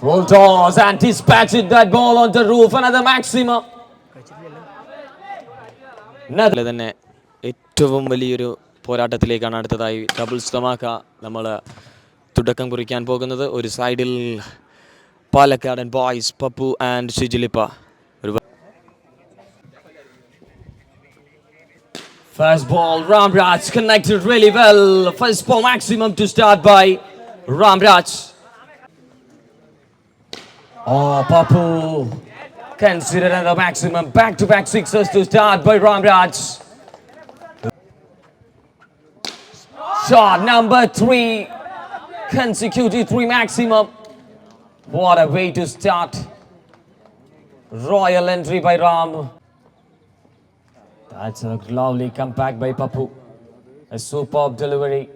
Bulldogs and dispatched that ball on the roof. Another maximum. തന്നെ ഏറ്റവും വലിയൊരു പോരാട്ടത്തിലേക്കാണ് അടുത്തതായി ഡബിൾ സ്റ്റമാക്ക നമ്മൾ തുടക്കം കുറിക്കാൻ പോകുന്നത് ഒരു സൈഡിൽ പാലക്കാടൻ ബോയ്സ് പപ്പു ആൻഡ് ഷിജിലിപ്പ ഒരു first ball Ramraj connected really well first ball maximum to start by Ramraj Oh, Papu considered another maximum. Back to back sixes to start by Ramraj. Shot number three. Consecutive three maximum. What a way to start. Royal entry by Ram. That's a lovely comeback by Papu. A superb delivery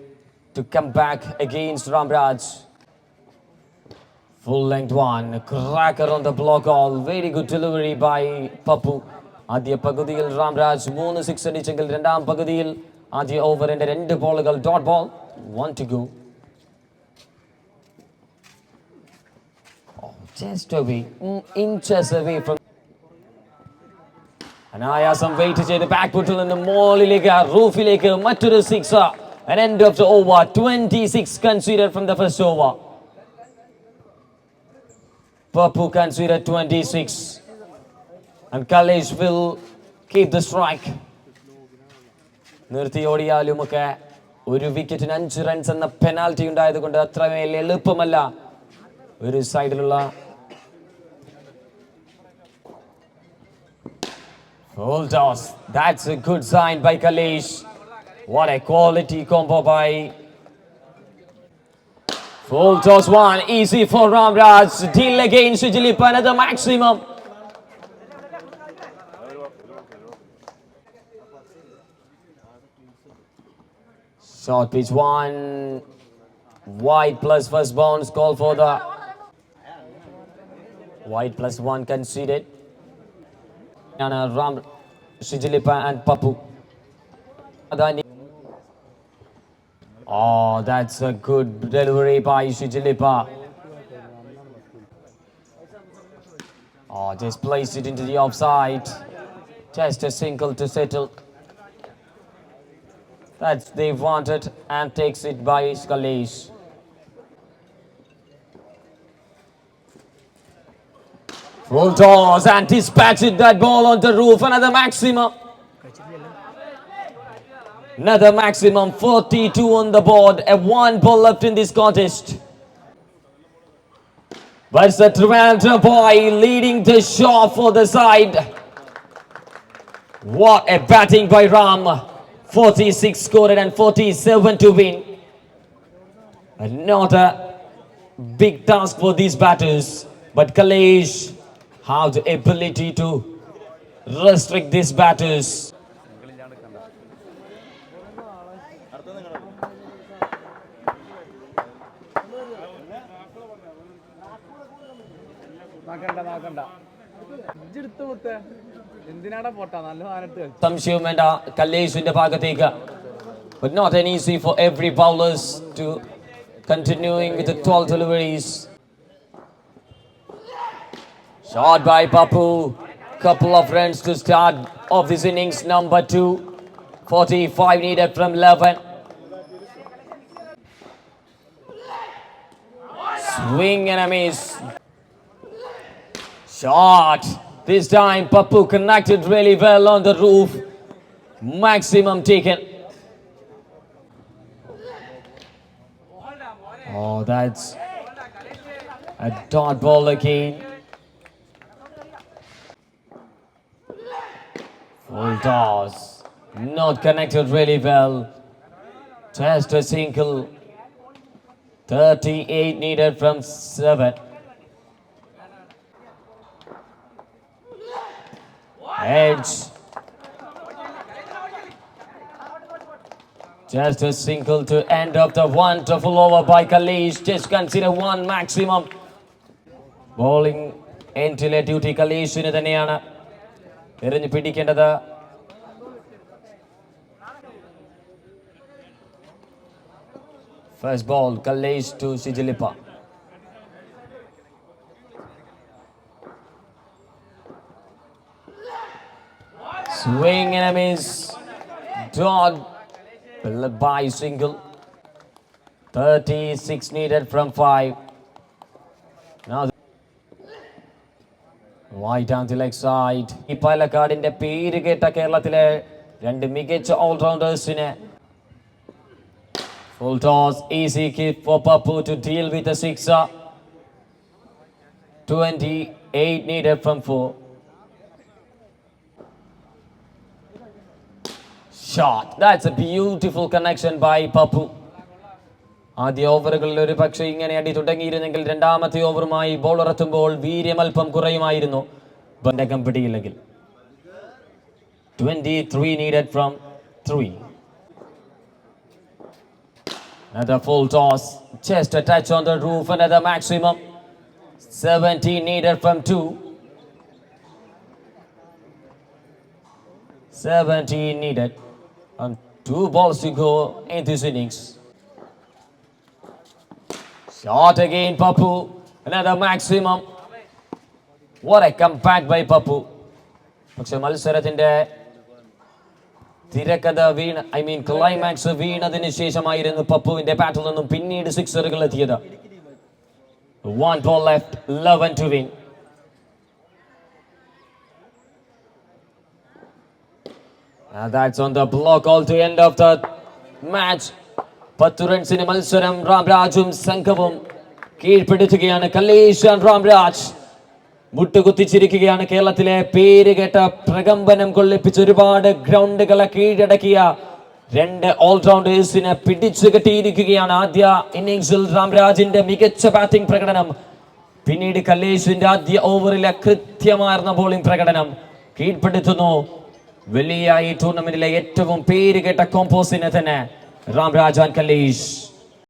to come back against Ramraj. Full length one, a cracker on the block all. Very good delivery by Papu. ആദ്യ പകുതിയിൽ റാംരാജ് മൂന്ന് six അടിച്ചെങ്കിൽ രണ്ടാം പകുതിയിൽ ആദ്യ ഓവറിന്റെ രണ്ട് ബോളുകൾ dot ball one to go just away inches away from അനായാസം വെയിറ്റ് ചെയ്ത് ബാക്ക് ഫുട്ടിൽ നിന്ന് മോളിലേക്ക് റൂഫിലേക്ക് മറ്റൊരു six An end of the over 26 considered from the first over. Papu considered 26. And Kalesh will keep the strike. നിർത്തി ഓടിയാലുമൊക്കെ ഒരു വിക്കറ്റിന് അഞ്ച് റൺസ് എന്ന പെനാൽറ്റി ഉണ്ടായതുകൊണ്ട് അത്രമേൽ എളുപ്പമല്ല ഒരു സൈഡിലുള്ള Full toss. That's a good sign by Kalesh. What a quality combo by. Full toss one, easy for Ramraj. Deal again, at another maximum. Short pitch one, white plus first bounce, call for the white plus one conceded. And Ram, Shijilipa and Papu. Oh, that's a good delivery by Shijilipa. Oh, just placed it into the offside. Just a single to settle. That's they wanted and takes it by Skalish. Full toss and dispatched that ball on the roof. Another maximum. Another maximum 42 on the board. A one ball left in this contest. But the Trivandrum boy leading the shot for the side. What a batting by Ram. 46 scored and 47 to win. And not a big task for these batters. But Kalesh have the ability to restrict these batters. ഇജ്ജെടുത്ത് മുത്തേ എന്തിനാടാ പോട്ടാ നല്ല സാധനത്ത് കളിച്ചു സംശയവും വേണ്ട കല്ലേഷിന്റെ ഭാഗത്തേക്ക് but not an easy for every bowlers to continuing with the 12 deliveries shot by Papu couple of runs to start of this innings number 2 45 needed from 11 swing and a miss Shot. This time Papu connected really well on the roof. Maximum taken. Oh, that's a dot ball again. Full toss. Not connected really well. Just a single. 38 needed from 7. Edge. Just a single to end of the wonderful over by Kalesh. Just consider one maximum. Bowling എൻഡിലെ duty കലീഷിന് തന്നെയാണ് എറിഞ്ഞ് പിടിക്കേണ്ടത് first ball കല്ലേഷ് to സിജിലിപ്പ Swing and a miss. Dog by single. 36 needed from 5. Now Wide down the leg side. ഈ പാലക്കാടിന്റെ പേര് കേട്ട കേരളത്തിലെ രണ്ട് മികച്ച ഓൾറൗണ്ടേഴ്സിനെ Full toss, easy kick for Papu to deal with the sixer. 28 needed from 4. Shot. That's a beautiful connection by Pappu ആദ്യ ഓവറുകളിൽ ഒരു പക്ഷേ ഇങ്ങനെ അടി തുടങ്ങിയിരുന്നെങ്കിൽ രണ്ടാമത്തെ ഓവറുമായി ബോൾ ഇറത്തുമ്പോൾ വീര്യമൽപ്പം കുറയുമായിരുന്നു ബന്ധകം പിടിയില്ലെങ്കിൽ twenty three needed from three Another full toss, chest a touch on the roof, another maximum. 17 needed from 2. 17 needed. And two balls to go in this innings. Shot again, Papu. Another maximum. What a comeback by Papu. പക്ഷെ മത്സരത്തിന്റെ തിരക്കഥ വീണ I mean climax വീണതിന് ശേഷമായിരുന്നു പപ്പുവിന്റെ ബാറ്റിൽ നിന്നും പിന്നീട് സിക്സറുകൾ എത്തിയത് one ball left eleven to win That's on the block all to end of the match. പത്ത് റൺസിന് മത്സരം. രാംരാജും സംഘവും കീഴ്പ്പെടുത്തുകയാണ്. കല്ലേഷ് രാംരാജ് മുട്ടുകുത്തിച്ചിരിക്കുകയാണ്. കേരളത്തിലെ പേര് കേട്ട പ്രകമ്പനം കൊള്ളിപ്പിച്ച് ഒരുപാട് ഗ്രൗണ്ടുകളെ കീഴടക്കിയ രണ്ട് ഓൾറൗണ്ടേഴ്സിനെ പിടിച്ചു കെട്ടിയിരിക്കുകയാണ് ആദ്യ ഇന്നിംഗ്സിൽ രാംരാജിന്റെ മികച്ച ബാറ്റിംഗ് പ്രകടനം. പിന്നീട് കല്ലേഷിന്റെ ആദ്യ ഓവറിലെ കൃത്യമാർന്ന ബോളിംഗ് പ്രകടനം കീഴ്പ്പെടുത്തുന്നു. ഈ ടൂർണമെന്റിലെ ഏറ്റവും പേര് കേട്ട കോമ്പോസിനെ തന്നെ രാംരാജ് കല്ലേഷ്.